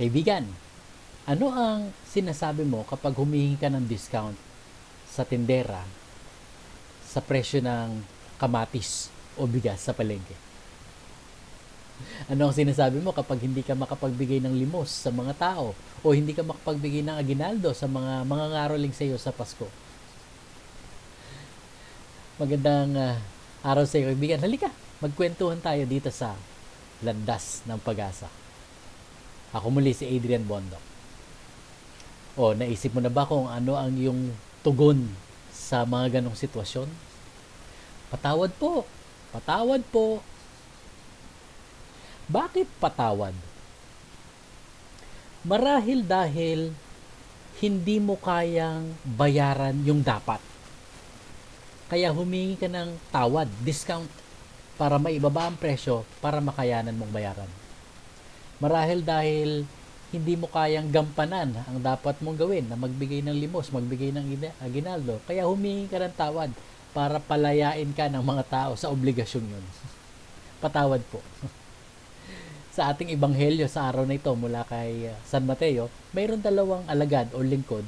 Kaibigan, ano ang sinasabi mo kapag humihingi ka ng discount sa tindera sa presyo ng kamatis o bigas sa palengke? Ano ang sinasabi mo kapag hindi ka makapagbigay ng limos sa mga tao o hindi ka makapagbigay ng aginaldo sa mga mga ngaroling sa iyo sa Pasko? Magandang ah, araw sa iyo, kaibigan. Halika, magkwentuhan tayo dito sa Landas ng Pag-asa. Ako muli si Adrian Bondo. O, naisip mo na ba kung ano ang iyong tugon sa mga ganong sitwasyon? Patawad po. Patawad po. Bakit patawad? Marahil dahil hindi mo kayang bayaran yung dapat. Kaya humingi ka ng tawad, discount, para maibaba ang presyo para makayanan mong bayaran. Marahil dahil hindi mo kayang gampanan ang dapat mong gawin na magbigay ng limos, magbigay ng ina- aginaldo. Kaya humingi ka ng tawad para palayain ka ng mga tao sa obligasyon yun. Patawad po. sa ating ebanghelyo sa araw na ito mula kay uh, San Mateo, mayroon dalawang alagad o lingkod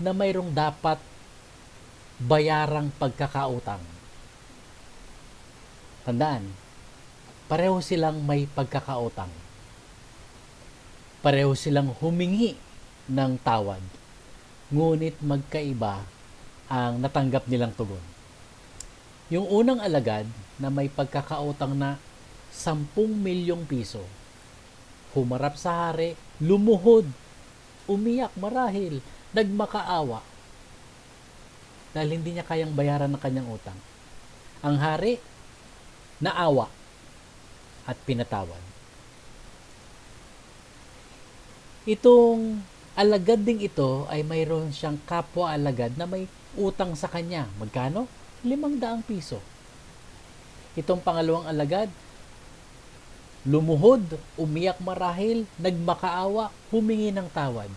na mayroong dapat bayarang pagkakautang. Tandaan, pareho silang may pagkakautang. Pareho silang humingi ng tawad. Ngunit magkaiba ang natanggap nilang tugon. Yung unang alagad na may pagkakautang na 10 milyong piso, humarap sa hari, lumuhod, umiyak marahil, nagmakaawa dahil hindi niya kayang bayaran ng kanyang utang. Ang hari, naawa at pinatawad. Itong alagad ding ito ay mayroon siyang kapwa alagad na may utang sa kanya. Magkano? Limang daang piso. Itong pangalawang alagad, lumuhod, umiyak marahil, nagmakaawa, humingi ng tawad.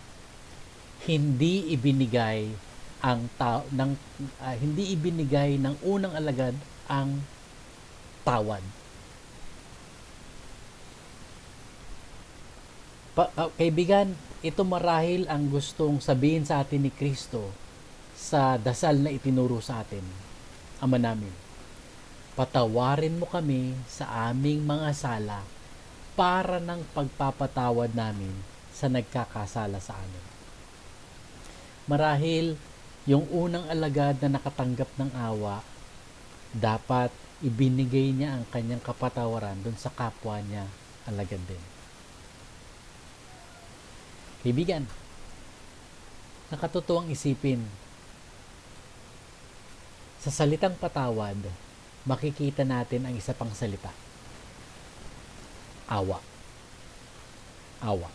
Hindi ibinigay ang ta- ng ah, hindi ibinigay ng unang alagad ang tawad. Pa- pa- kaibigan, ito marahil ang gustong sabihin sa atin ni Kristo sa dasal na itinuro sa atin. Ama namin, patawarin mo kami sa aming mga sala para ng pagpapatawad namin sa nagkakasala sa amin. Marahil, yung unang alagad na nakatanggap ng awa, dapat ibinigay niya ang kanyang kapatawaran dun sa kapwa niya alagad din. Kaibigan, nakatutuwang isipin, sa salitang patawad, makikita natin ang isa pang salita. Awa. Awa.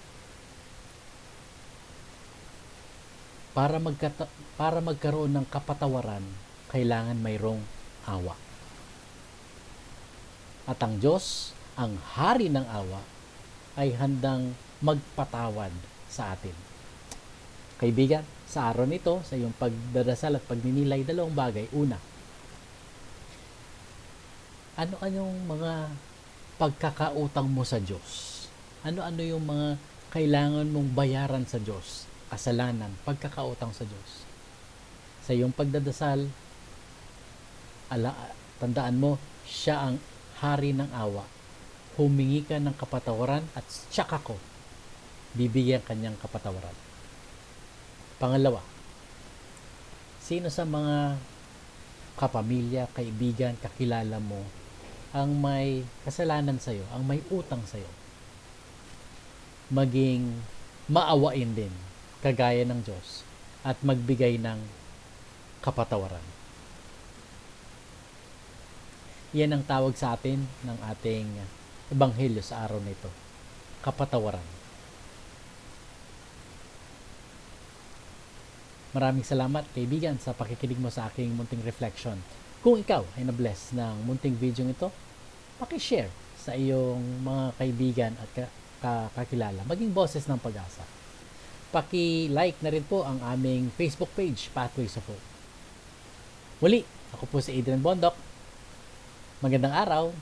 Para magkata- para magkaroon ng kapatawaran, kailangan mayroong awa. At ang Diyos, ang hari ng awa, ay handang magpatawad sa atin. Kaibigan, sa araw nito, sa iyong pagdadasal at pagninilay, dalawang bagay. Una, ano-anong mga pagkakautang mo sa Diyos? Ano-ano yung mga kailangan mong bayaran sa Diyos? Kasalanan, pagkakautang sa Diyos. Sa iyong pagdadasal, ala, tandaan mo, siya ang hari ng awa. Humingi ka ng kapatawaran at siyak ako, bibigyan kanyang kapatawaran. Pangalawa, sino sa mga kapamilya, kaibigan, kakilala mo ang may kasalanan sa iyo, ang may utang sa iyo? Maging maawain din, kagaya ng Diyos, at magbigay ng kapatawaran. Yan ang tawag sa atin ng ating ebanghelyo sa araw na ito. Kapatawaran. Maraming salamat kaibigan sa pakikinig mo sa aking munting reflection. Kung ikaw ay na-bless ng munting video ito, paki-share sa iyong mga kaibigan at ka- ka- kakilala, maging boses ng pag-asa. Paki-like na rin po ang aming Facebook page, Pathways of Hope. Muli, ako po si Adrian Bondok. Magandang araw.